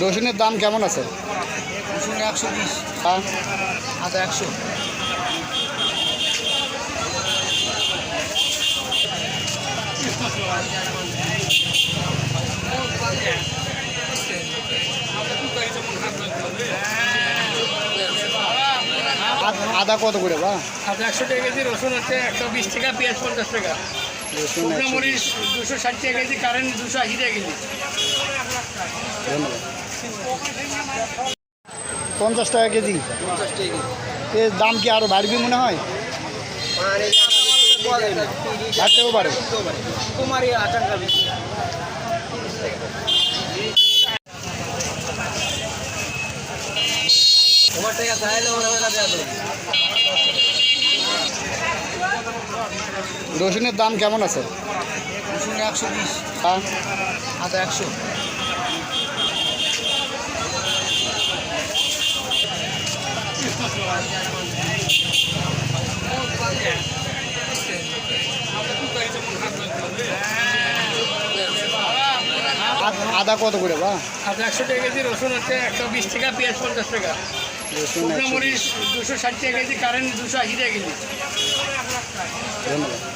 রসুনের দাম কেমন আছে? রসুন একশো বিশ। হ্যাঁ। আদা একশো। আদ- আদা কত করে বা? আদা একশো টাকা কেজি রসুন হচ্ছে একশো বিশ টাকা পেঁয়াজ পঞ্চাশ টাকা। শুকনো মরিচ দুশো ষাট টাকা কেজি কারেন্ট দুশো আশি টাকা কেজি। পঞ্চাশ টাকা কেজি? এর দাম কি আরও বাড়বে মনে হয়? বাড়তেও পারে। তোমার টাকা চাইলে রসুনের দাম কেমন আছে? রসুন একশো বিশ। হ্যাঁ। আদা একশো। আদ- কত করে বা? আদা একশো টাকা কেজি রসুন হচ্ছে একশো বিশ টাকা পেঁয়াজ পঞ্চাশ টাকা। শুকনো মরিচ দুশো ষাট টাকা কেজি কারেন্ট দুশো আশি টাকা কেজি। ধন্যবাদ।